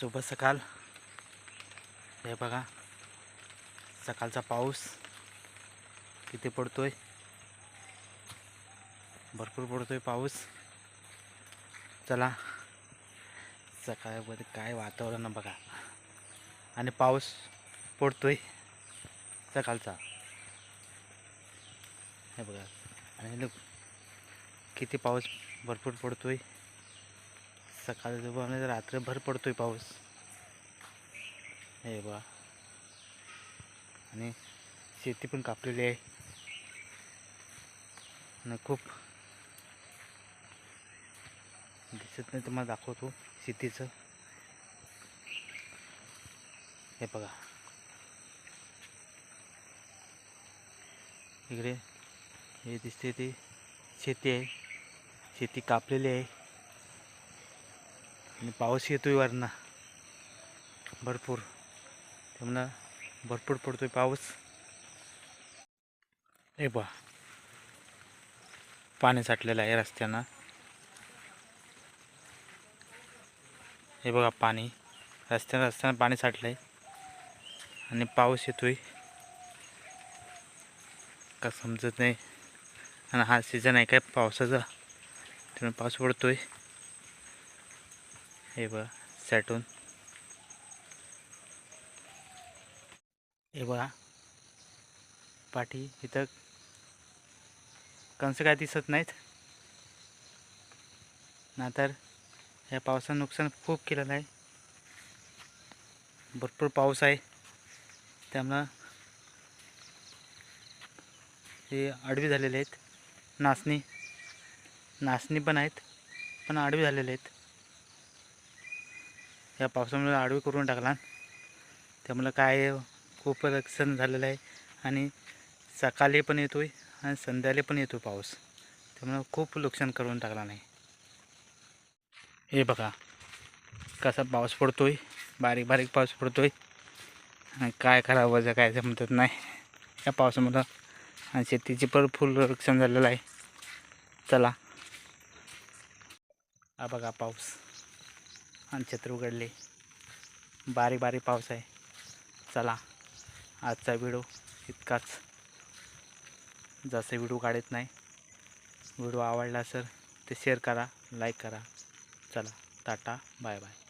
शुभ सकाळ हे बघा सकाळचा पाऊस किती पडतोय? भरपूर पडतोय पाऊस. चला सकाळमध्ये काय वातावरण बघा. आणि पाऊस पडतोय सकाळचा. हे बघा आणि किती पाऊस भरपूर पडतोय. सकाळ म्हणजे रात्रभर पडतोय पाऊस. हे बा आणि शेती पण कापलेली आहे. आणि खूप दिसत नाही तुम्हाला दाखवतो शेतीचं. हे बघा. इकडे हे दिसते ते शेती आहे. शेती कापलेली आहे. आणि पाऊस येतोय वरनं. भरपूर. त्यामुळं भरपूर पडतोय पाऊस. हे बा पाणी साठलेलं आहे रस्त्यानं. हे बघा पाणी. रस्त्यानं रस्त्यानं पाणी साठलं आहे आणि पाऊस येतोय. का समजत नाही. आणि हा सीझन आहे काय पावसाचा. त्यामुळे पाऊस पडतोय. हे बघा सॅटून हे बघा पाठी इथं. कंस काय दिसत नाहीत. ना तर या पावसानं नुकसान खूप केलेलं आहे. भरपूर पाऊस आहे. त्यामुळं हे आडवी झालेले आहेत. नाचणी नाचणी पण आहेत पण आडवी झालेले आहेत. या पावसामुळे आडवी करून टाकला. त्यामुळं काय खूप रक्षण झालेलं आहे. आणि सकाळी पण येतो आहे आणि संध्याकाळी पण येतो पाऊस. त्यामुळं खूप नुकसान करून टाकला नाही. हे बघा कसा पाऊस पडतो आहे बारीक बारीक पाऊस पडतो आहे आणि काय करावं वजा काय म्हणतात नाही. या पावसामुळं आणि शेतीचे पण फुल नुकसान झालेलं आहे. चला. हा बघा पाऊस. आणि छत्र उघडले. बारीक बारीक पाऊस आहे. चला आजचा व्हिडिओ इतकाच. जसं व्हिडिओ काढत नाही व्हिडिओ आवडला असेल ते शेअर करा लाईक करा. चला टाटा बाय बाय